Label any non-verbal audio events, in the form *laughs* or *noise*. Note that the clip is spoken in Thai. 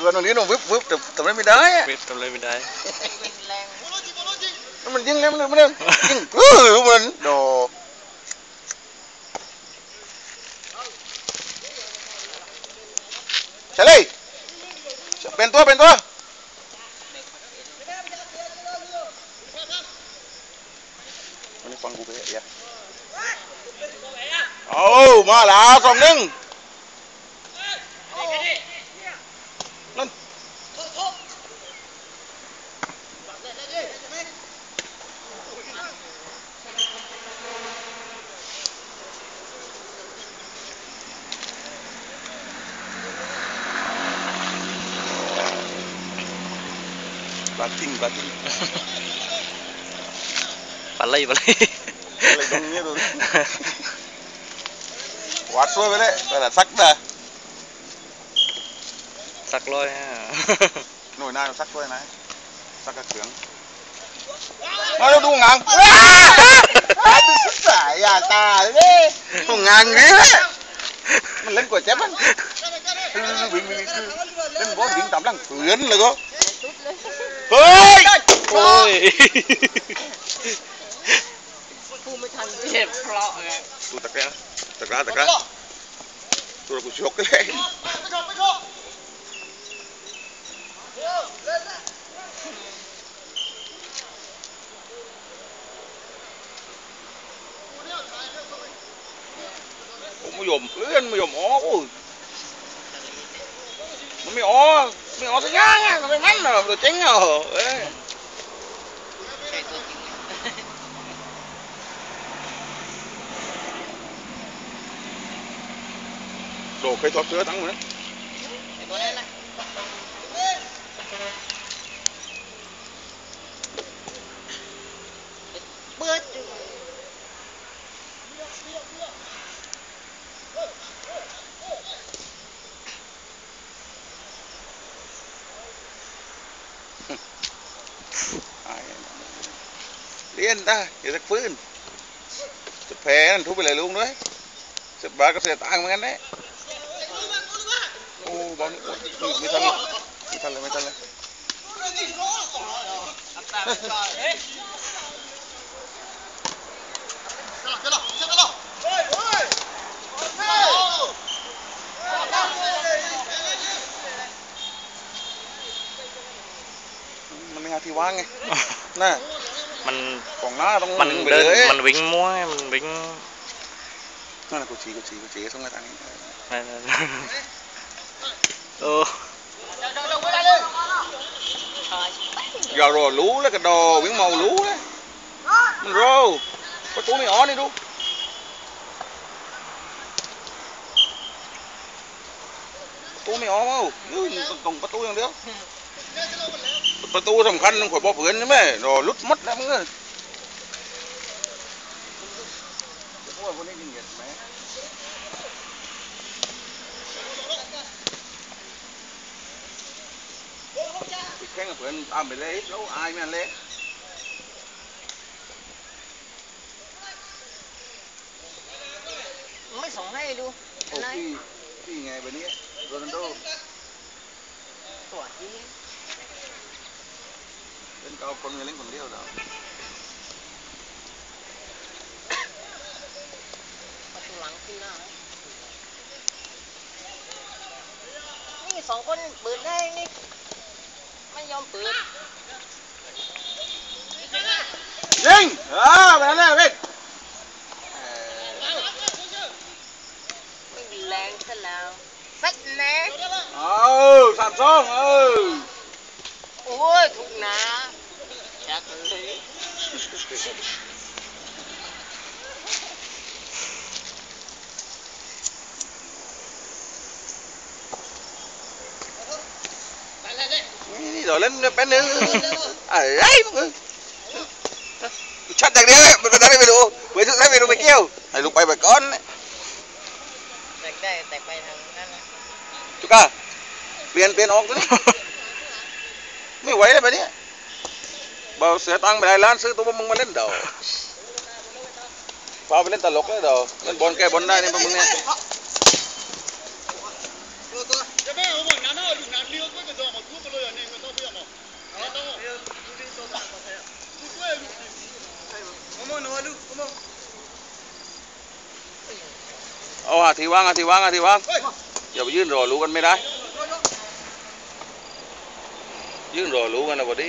dua nong dia nong wup wup tep tep lembi dai wup tep lembi dai mình dưng em lên lên dưng cứ mình. Đồ. Chạy đi bên tua bên tua. Ini panggung ya oh song neng bating bating balai balai balai dongnya tuh watch lo bele mana sak dah sak lo ya nồi nai sak lo nai sak cái trưởng nó đâu đúng ngang à tôi sức giải à ta đấy không ngang đấy mình lên quả chép á lên bó biển tắm lăng phướn là có เขืองมาดูดูงางว้าดูสุดสายอย่าตาเลยดูงางงี้เลยมันเล่นกว่าเจ็บมันวิ่งวิ่งคือเล่นบอลวิ่งตามหลังเผือนเลยก็เฮ้ยโอ้ยพูดไม่ทันเจ็บเพราะไงดูตะกร้าตะกร้าตะกร้าตัวกูชกเลยผมไม่ยอมเพื่อนไม่ยอมออกอุ้ยมันไม่ออ mình ngó thấy ngang rồi mắt rồi rồi tránh rồi đồ cây thoát chưa tăng rồi đấy. เรียนได้อย่าสักฟื้นจะแพ้นั่นทุบไปเลยลุงด้วยสิบาก็เสียตังค์เหมือนกันนะโอ้บอลนี่ไม่ทันเลยไม่ทันเลยไม่ทันเลย mình ngà thì ba nghe. *laughs* Nè. Mình còn nó trong mình đơn ấy. mình vĩnh mua mình vĩnh nó là của chị của chị của chị xong người ta này ừ giờ rồi *laughs* lú là cái đồ biển màu lú đấy mình rô. Có chú mày ó đi đu. Chú mày ó không? Còn có chú đang được กูชี้กูชี้ส่งให้ทางนี้นั่นๆโอ้อย่ารอรู้แล้วก็ดอวิ่งเมารู้เลยมันรอประตูไม่ออนนี่ดูประตูไม่ออกเมายืนตรงประตูอย่างเดียวประตูสำคัญต้องขอยบอกเพื่อนใช่ไหมรอลุดมัดแล้วมึงเอ้ยโอ้ยคนนี้ยิงเหยียดไหมไปแข่งกับเพื่อนตามไปเลยแล้วอายแม่นเลยไม่ส่งให้ดูโอ้อะไรพี่พี่ไงแบบนี้โรนัลโดตัวจริง เล่นเก้าคนเล่นคนเดียวเนาะประตูหลังขึ้นหน้านี่สองคนเปิดได้นี่ไม่ยอมเปิดยิงอ่าแบบนั้นแหละเว้ยเอ่อไม่มีแรงซะแล้วสักแน่เอาสามสองเออโอ้ยถูกนะจักเลยนี่นี่เดี๋ยเล่นเป็นหนึ่งเอ้ยเอ้ยมึงเอ้ยชัดอย่างเดียวเลยมันเป็นอะไรไม่รู้เว้ยสุดท้ายไม่รู้ไปเกี่ยวให้ลูกไปไปก่อนแตกได้แตกไปทางนั้นนะจุก้าเปลี่ยนเปลี่ยนออกตัวนี้ ไม่ไหวแล้วแบบนี้เบาเสียตังค์ไปหลายล้านซื้อตัวมึงมาเล่นเดาพาไปเล่นตลกเลยเดาเล่นบอลแก้บอลได้นี่พวกมึงเนี่ยเอาอาทีว่างอาทีว่างอาทีว่างอย่าไปยื่นรอรู้กันไม่ได้ யூன் ரோல் ஊகன படி